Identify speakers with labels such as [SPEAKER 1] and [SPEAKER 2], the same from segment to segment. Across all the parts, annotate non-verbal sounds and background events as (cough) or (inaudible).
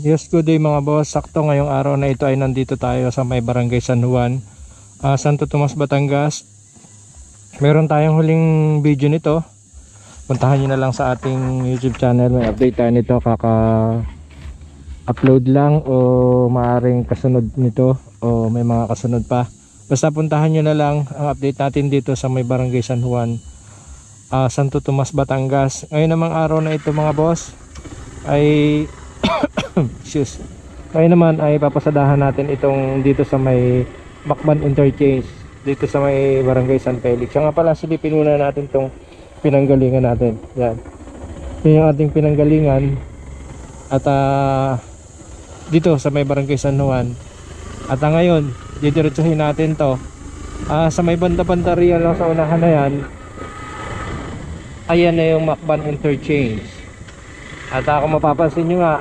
[SPEAKER 1] Yes, good day mga boss. Sakto ngayong araw na ito ay nandito tayo sa may barangay San Juan, ah, Santo Tomas, Batangas. Meron tayong huling video nito. Puntahan nyo na lang sa ating YouTube channel. May update tayo nito. Kaka upload lang o maaring kasunod nito o may mga kasunod pa. Basta puntahan nyo na lang ang update natin dito sa may barangay San Juan, ah, Santo Tomas, Batangas. Ngayon namang araw na ito mga boss ay Excuse. Ngayon naman ay papasadahan natin itong dito sa may Macban Interchange dito sa may Barangay San Felix. Siya nga pala silipin muna natin itong pinanggalingan natin. Yan. Yan yung ating pinanggalingan at ah, dito sa may Barangay San Juan. At ah, ngayon, didiretsuhin natin to. Ah, sa may banda-banda lang sa unahan na yan. Ayan na yung Macban Interchange. At ah, kung mapapansin nyo nga,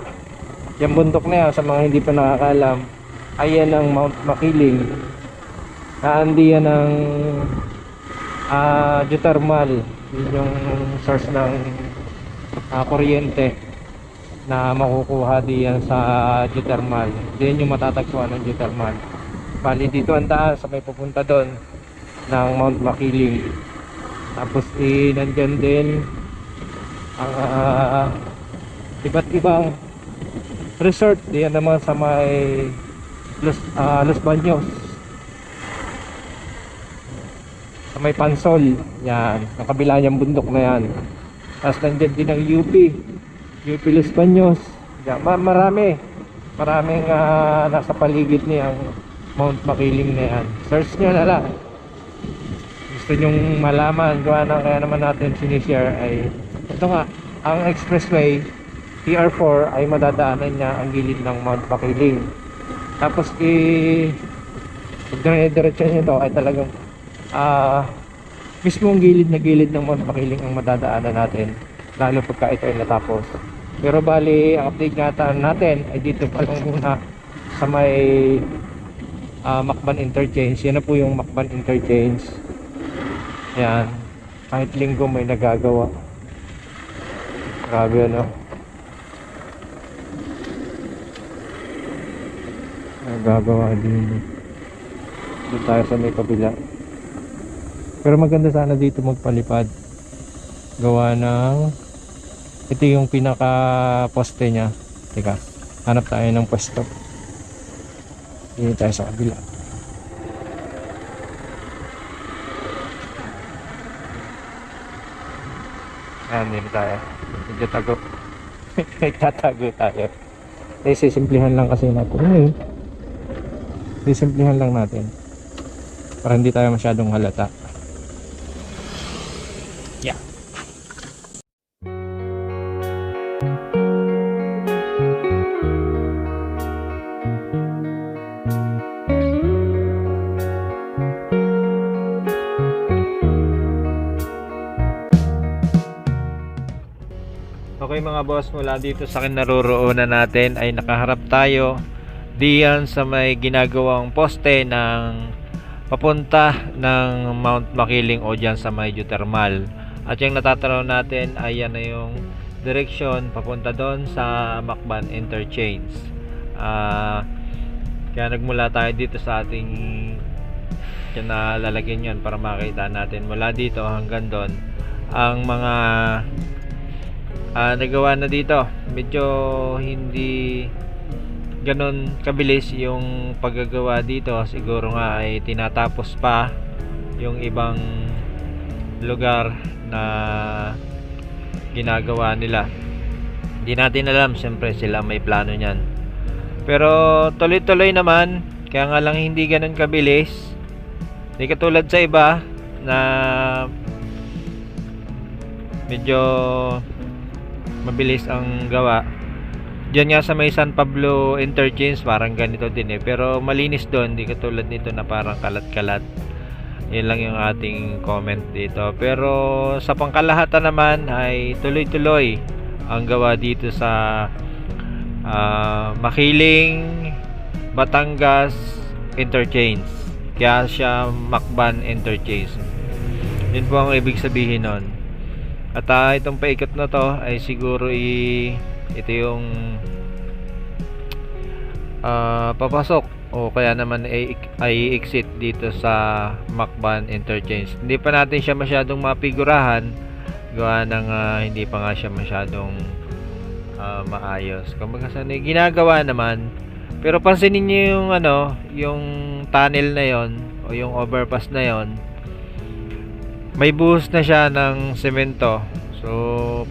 [SPEAKER 1] yung bundok na yan, sa mga hindi pa nakakalam, ayan ang Mount Makiling. Naandi yan ng ah, geothermal. Yun yung source ng ah, kuryente na makukuha diyan sa geothermal. Diyan yung matatagpuan ng geothermal. Bali dito ang daan sa may pupunta doon ng Mount Makiling. Tapos eh, nandyan din ang ah, iba't ibang resort diyan naman sa may Los, ah, Los Baños. Sa may Pansol yan, ang kabila niyang bundok na yan. Tapos nandyan din ang UP UP Los Baños. Yan, ma- marami. Maraming ah, nasa paligid niyang Mount Makiling na yan. Search nyo na lang. Gusto nyong malaman gawa na kaya naman natin sinishare ay ito nga ang expressway TR4 ay madadaanan niya ang gilid ng Mount Makiling tapos i pag dire-diretso niyo ito ay talagang ah mismo ang gilid na gilid ng Mount Makiling ang madadaanan natin lalo pagka ito ay natapos. Pero bali ang update nga natin ay dito pa lang muna sa may ah, Macban Interchange. Yan na po yung Macban Interchange. Yan kahit linggo may nagagawa. Grabe ano nagagawa din doon tayo sa may kabila pero maganda sana dito magpalipad gawa ng ito yung pinaka poste nya teka hanap tayo ng pwesto dito tayo sa kabila Ayan, dito tayo. Medyo tago. (laughs) Nagtatago tayo. Eh, sisimplihan lang kasi natin. Ayun. Sisimplihan lang natin. Para hindi tayo masyadong halata. Yeah. Okay mga boss, mula dito sa kinaroroonan natin ay nakaharap tayo diyan sa may ginagawang poste ng papunta ng Mount Makiling o diyan sa may geothermal. At yung natatanaw natin ay yan na yung direksyon papunta doon sa Macban Interchange. Ah, kaya nagmula tayo dito sa ating kaya na lalagyan yan para makita natin mula dito hanggang doon ang mga ah, nagawa na dito medyo hindi ganon kabilis yung paggagawa dito siguro nga ay tinatapos pa yung ibang lugar na ginagawa nila. Hindi natin alam siyempre sila may plano niyan. Pero tuloy-tuloy naman kaya nga lang hindi ganon kabilis. Hindi katulad sa iba na medyo mabilis ang gawa. Diyan nga sa may San Pablo Interchange parang ganito din eh. Pero malinis doon, di katulad nito na parang kalat-kalat. Yan lang yung ating comment dito. Pero sa pangkalahatan naman ay tuloy-tuloy ang gawa dito sa ah, Makiling, Batangas Interchange. Kaya siya Macban Interchange. Yun po ang ibig sabihin nun. At ah, itong paikot na to ay siguro i ito yung
[SPEAKER 2] ah, papasok o kaya naman ay, ay exit dito sa Macban Interchange. Hindi pa natin siya masyadong mapigurahan gawa ng ah, hindi pa nga siya masyadong ah, maayos. Kumbaga sa ginagawa naman pero pansinin niyo yung ano, yung tunnel na yon o yung overpass na yon. May buhos na siya ng semento. So,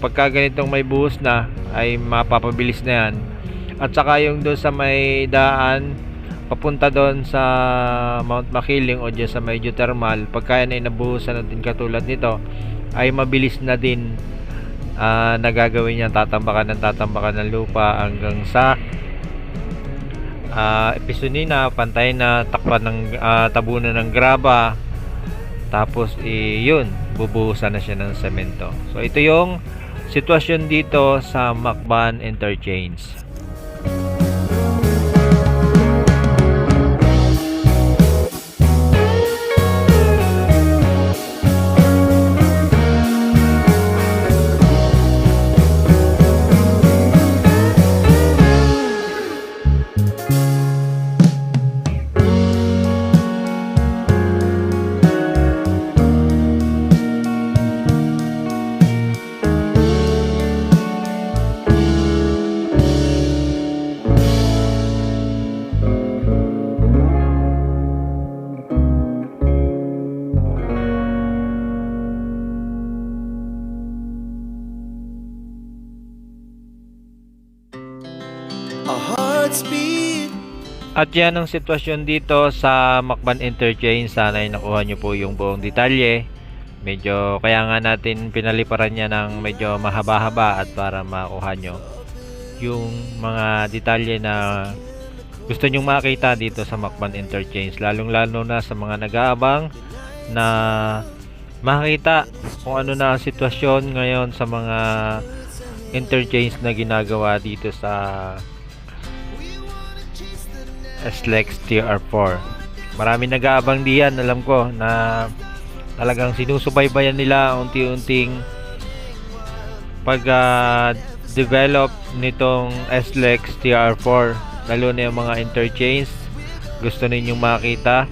[SPEAKER 2] pagka ganitong may buhos na, ay mapapabilis na yan. At saka yung doon sa may daan, papunta doon sa Mount Makiling o dyan sa may geothermal, pagka yan ay nabuhusan na din katulad nito, ay mabilis na din ah nagagawin niya tatambakan ng tatambakan ng lupa hanggang sa uh, episodina, pantay na takpan ng ah, tabunan ng graba. Tapos eh, yun bubuhusan na siya ng semento. So ito yung sitwasyon dito sa Macban Interchange At yan ang sitwasyon dito sa Macban Interchange. Sana ay nakuha nyo po yung buong detalye. Medyo kaya nga natin pinaliparan niya ng medyo mahaba-haba at para makuha nyo yung mga detalye na gusto nyong makita dito sa Macban Interchange. Lalong-lalo na sa mga nag-aabang na makita kung ano na ang sitwasyon ngayon sa mga interchange na ginagawa dito sa SLEX TR4. Marami nag-aabang diyan, alam ko, na talagang sinusubaybayan nila unti-unting pag ah, develop nitong SLEX TR4 lalo na yung mga interchange gusto ninyong makita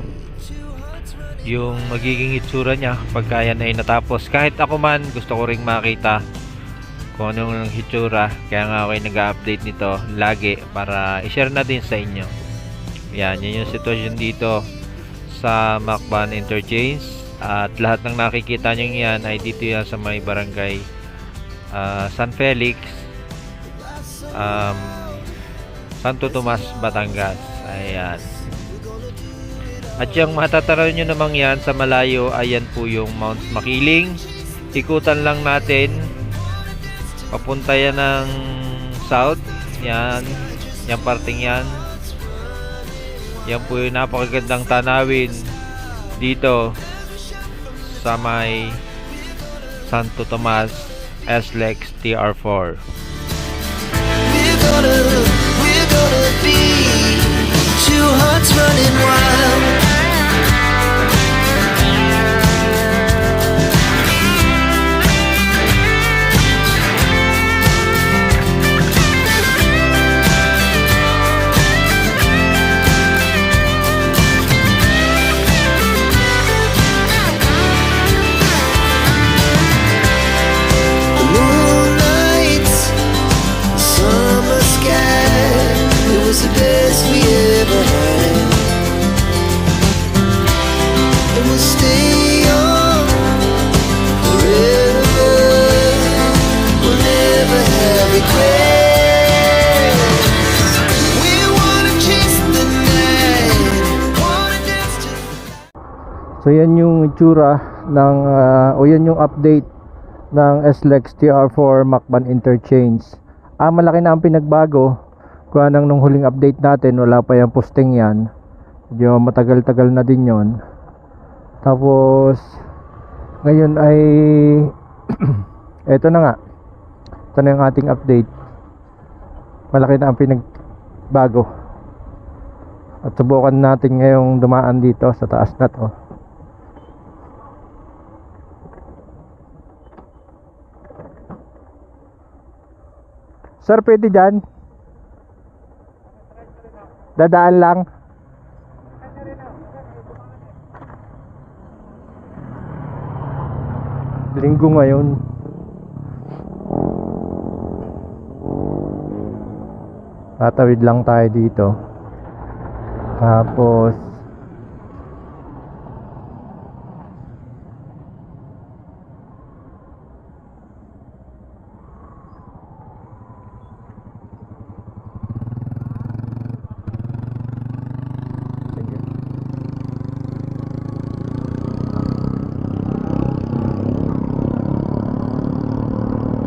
[SPEAKER 2] yung magiging itsura niya pagka yan ay natapos kahit ako man gusto ko ring makita kung anong hitsura kaya nga ako ay nag-update nito lagi para i-share na din sa inyo yan, yan yung sitwasyon dito sa Macban Interchange. At lahat ng nakikita nyo yan ay dito yan sa may barangay ah, San Felix, um, Santo Tomas, Batangas. Ayan. At yung matataraw nyo namang yan sa malayo, ayan po yung Mount Makiling. Ikutan lang natin. Papunta yan ng south. Yan. Yan parting yan. Yan po yung napakagandang tanawin dito sa may Santo Tomas SLEX TR4.
[SPEAKER 3] We're gonna, we're gonna be two hearts running wild. Best we ever had. And we'll stay young forever. We'll never have regrets.
[SPEAKER 1] So yan yung itsura ng ah, o yan yung update ng SLEX TR4 Macban Interchange. Ah, malaki na ang pinagbago. Kuha nang nung huling update natin, wala pa yung posting yan. Medyo matagal-tagal na din yon. Tapos, ngayon ay, (clears throat) eto na nga. Ito na yung ating update. Malaki na ang pinagbago. At subukan natin ngayong dumaan dito sa taas na to. Sir, pwede dyan? Dadaan lang. Linggo ngayon. Tatawid lang tayo dito. Tapos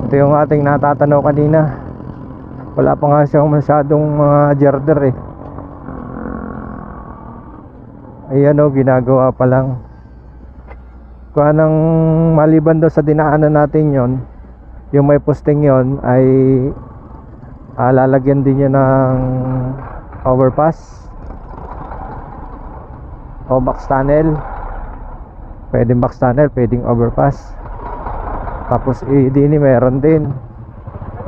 [SPEAKER 1] Ito yung ating natatanaw kanina. Wala pa nga siyang masyadong mga jarder eh. Ayan o, ginagawa pa lang. Kung anong maliban doon sa dinaanan natin yon yung may posting yon ay ah, lalagyan din niya ng overpass o box tunnel. Pwedeng box tunnel, pwedeng overpass. Tapos eh, di ni meron din.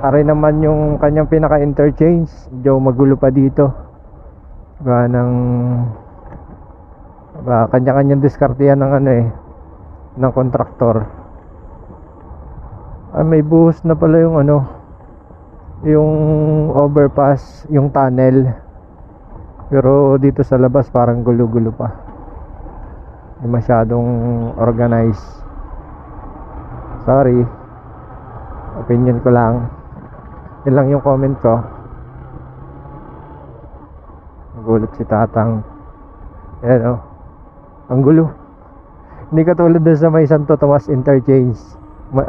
[SPEAKER 1] Aray naman yung kanyang pinaka-interchange. Medyo magulo pa dito. Gawa ng ba, kanya-kanyang diskarte yan ng ano eh ng kontraktor. Ay may buhos na pala yung ano yung overpass, yung tunnel. Pero dito sa labas parang gulo-gulo pa. Hindi masyadong organized. Sorry. Opinion ko lang. Yun lang yung comment ko. Nagulat si Tatang. Ayan oh. Ang gulo. Hindi katulad dun sa may Santo Tomas Interchange.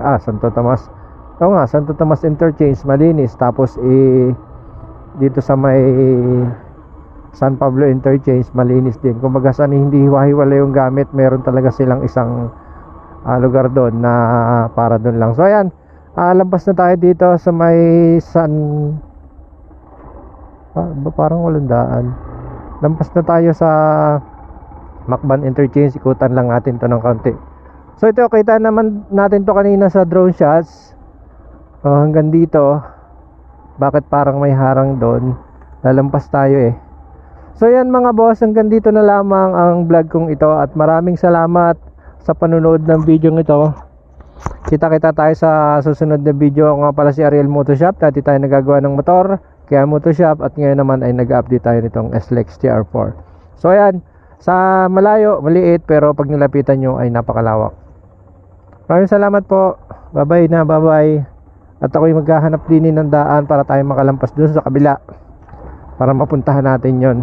[SPEAKER 1] Ah, Santo Tomas. Oo nga, Santo Tomas Interchange, malinis. Tapos eh, dito sa may San Pablo Interchange, malinis din. Kung baga saan hindi hiwa-hiwala yung gamit, meron talaga silang isang ah, lugar doon na para doon lang. So ayan, ah, lampas na tayo dito sa may San ah, parang walang daan. Lampas na tayo sa Macban Interchange, ikutan lang natin to ng kaunti. So ito, kita naman natin to kanina sa drone shots. Oh, hanggang dito. Bakit parang may harang doon? Lalampas tayo eh. So yan mga boss, hanggang dito na lamang ang vlog kong ito at maraming salamat sa panunood ng video ito. Kita-kita tayo sa susunod na video. Ako nga pala si Ariel Motoshop. Dati tayo nagagawa ng motor. Kaya Motoshop at ngayon naman ay nag-update tayo nitong SLEX TR4. So ayan, sa malayo, maliit pero pag nilapitan nyo ay napakalawak. Maraming salamat po. Bye-bye na, bye-bye. At ako'y maghahanap din ng daan para tayo makalampas dun sa kabila. Para mapuntahan natin yon